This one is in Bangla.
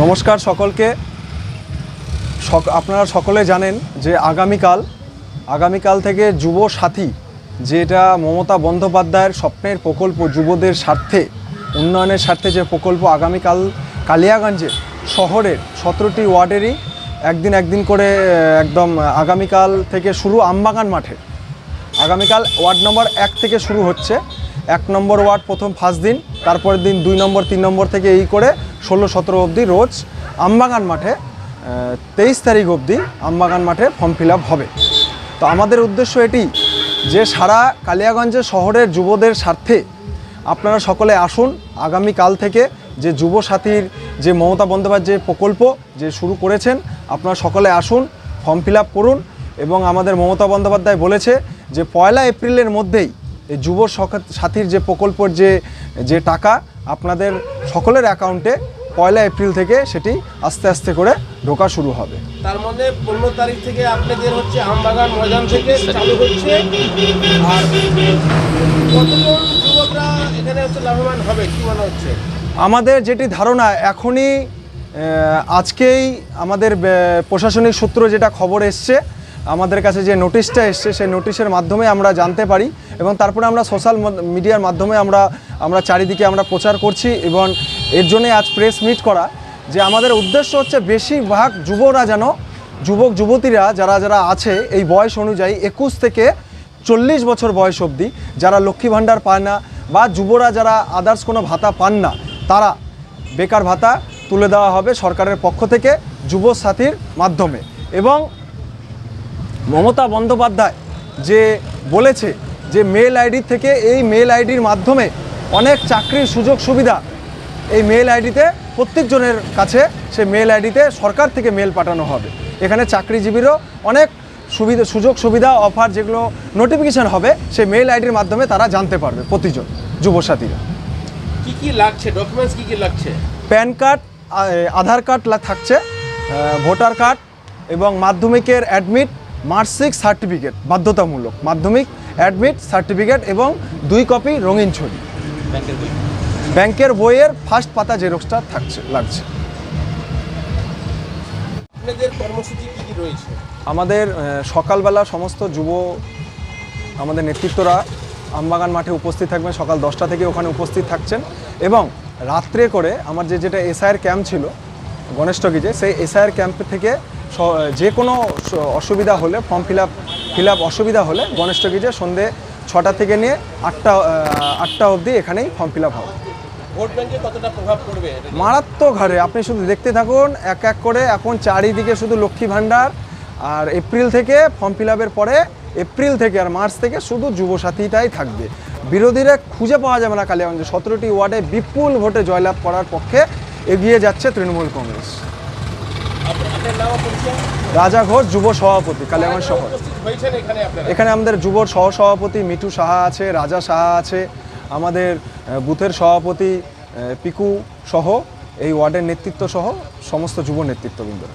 নমস্কার সকলকে। সক আপনারা সকলে জানেন যে আগামীকাল আগামীকাল থেকে যুব সাথী যেটা মমতা বন্দ্যোপাধ্যায়ের স্বপ্নের প্রকল্প, যুবদের স্বার্থে, উন্নয়নের স্বার্থে যে প্রকল্প আগামীকাল কালিয়াগঞ্জে, শহরের সতেরোটি ওয়ার্ডেরই একদিন একদিন করে একদম আগামীকাল থেকে শুরু আমবাগান মাঠে। আগামীকাল ওয়ার্ড নম্বর এক থেকে শুরু হচ্ছে। এক নম্বর ওয়ার্ড প্রথম ফার্স্ট দিন, তারপরের দিন দুই নম্বর, তিন নম্বর থেকে এই করে ষোলো, সতেরো অবধি রোজ আমবাগান মাঠে তেইশ তারিখ অবধি আমবাগান মাঠে ফর্ম ফিল হবে। তো আমাদের উদ্দেশ্য এটি যে সারা কালিয়াগঞ্জে শহরের যুবদের স্বার্থে আপনারা সকলে আসুন, আগামীকাল থেকে যে যুব সাথীর যে মমতা বন্দ্যোপাধ্যায় যে প্রকল্প যে শুরু করেছেন, আপনারা সকলে আসুন ফর্ম ফিল করুন এবং আমাদের মমতা বন্দ্যোপাধ্যায় বলেছে যে পয়লা এপ্রিলের মধ্যেই এই যুব সাথীর যে প্রকল্পের যে যে টাকা আপনাদের সকলের অ্যাকাউন্টে পয়লা এপ্রিল থেকে সেটি আস্তে আস্তে করে ঢোকা শুরু হবে। তার মধ্যে পনেরো তারিখ থেকে আপনাদের হচ্ছে আমবাগান ময়দান থেকে চালু হচ্ছে। আর কতজন যুবকরা এখানে হচ্ছে লাভবান হবে কি মনে হচ্ছে? আমাদের যেটি ধারণা এখনই আজকেই আমাদের প্রশাসনিক সূত্র যেটা খবর এসছে আমাদের কাছে যে নোটিশটা এসছে, সেই নোটিশের মাধ্যমে আমরা জানতে পারি এবং তারপরে আমরা সোশ্যাল মিডিয়ার মাধ্যমে আমরা আমরা চারিদিকে আমরা প্রচার করছি এবং এর জন্যে আজ প্রেস মিট করা যে আমাদের উদ্দেশ্য হচ্ছে বেশিরভাগ যুবরা যেন, যুবক, যুবতীরা যারা যারা আছে এই বয়স অনুযায়ী একুশ থেকে চল্লিশ বছর বয়স অবধি, যারা লক্ষ্মী ভাণ্ডার পায় না বা যুবরা যারা আদার্স কোনো ভাতা পান না, তারা বেকার ভাতা তুলে দেওয়া হবে সরকারের পক্ষ থেকে যুব সাথীর মাধ্যমে। এবং মমতা বন্দ্যোপাধ্যায় যে বলেছে যে মেল আইডি থেকে এই মেল আইডির মাধ্যমে অনেক চাকরির সুযোগ সুবিধা এই মেল আইডিতে প্রত্যেকজনের কাছে সে মেল আইডিতে সরকার থেকে মেল পাঠানো হবে। এখানে চাকরিজীবীরও অনেক সুবিধা সুযোগ সুবিধা অফার যেগুলো নোটিফিকেশান হবে সেই মেল আইডির মাধ্যমে তারা জানতে পারবে প্রতিজন যুবসাথীরা কি কি লাগছে? ডকুমেন্টস কি কি লাগছে? প্যান কার্ড আধার কার্ড থাকছে ভোটার কার্ড এবং মাধ্যমিকের অ্যাডমিট মার্কশিট সার্টিফিকেট বাধ্যতামূলক মাধ্যমিক অ্যাডমিট সার্টিফিকেট এবং দুই কপি রঙিন ছবি। ব্যাংকের বইয়ের ফার্স্ট পাতা জেরক্সটা থাকছে লাগছে। আপনাদের কর্মসূচি কি কি রয়েছে? আমাদের সকালবেলা সমস্ত যুব আমাদের নেতৃত্বরা আমবাগান মাঠে উপস্থিত থাকবেন সকাল দশটা থেকে ওখানে উপস্থিত থাকছেন এবং রাত্রে করে আমার যে যেটা এসআইয়ের ক্যাম্প ছিল গণেশটকিজে সেই এসআইয়ের ক্যাম্প থেকে যে কোনো অসুবিধা হলে form fill up fill up অসুবিধা হলে গণেশটকিজে সন্ধে ছটা থেকে নিয়ে আটটা আটটা অবধি এখানেই ফর্ম ফিল আপ হবে? মারাত্মক হারে। আপনি শুধু দেখতে থাকুন এক এক করে এখন চারিদিকে শুধু লক্ষ্মী ভাণ্ডার আর এপ্রিল থেকে ফর্ম ফিল আপের পরে এপ্রিল থেকে আর মার্চ থেকে শুধু যুবসাথীটাই থাকবে। বিরোধীরা খুঁজে পাওয়া যাবে না কালিয়াগঞ্জে। সতেরোটি ওয়ার্ডে বিপুল ভোটে জয়লাভ করার পক্ষে এগিয়ে যাচ্ছে তৃণমূল কংগ্রেস। রাজা ঘোষ যুব সভাপতি, কালিয়াগঞ্জ শহর। এখানে আমাদের যুব সহ সভাপতি মিঠু সাহা আছে, রাজা সাহা আছে, আমাদের বুথের সভাপতি পিকু সহ, এই ওয়ার্ডের নেতৃত্ব সহ সমস্ত যুব নেতৃত্ববৃন্দরা।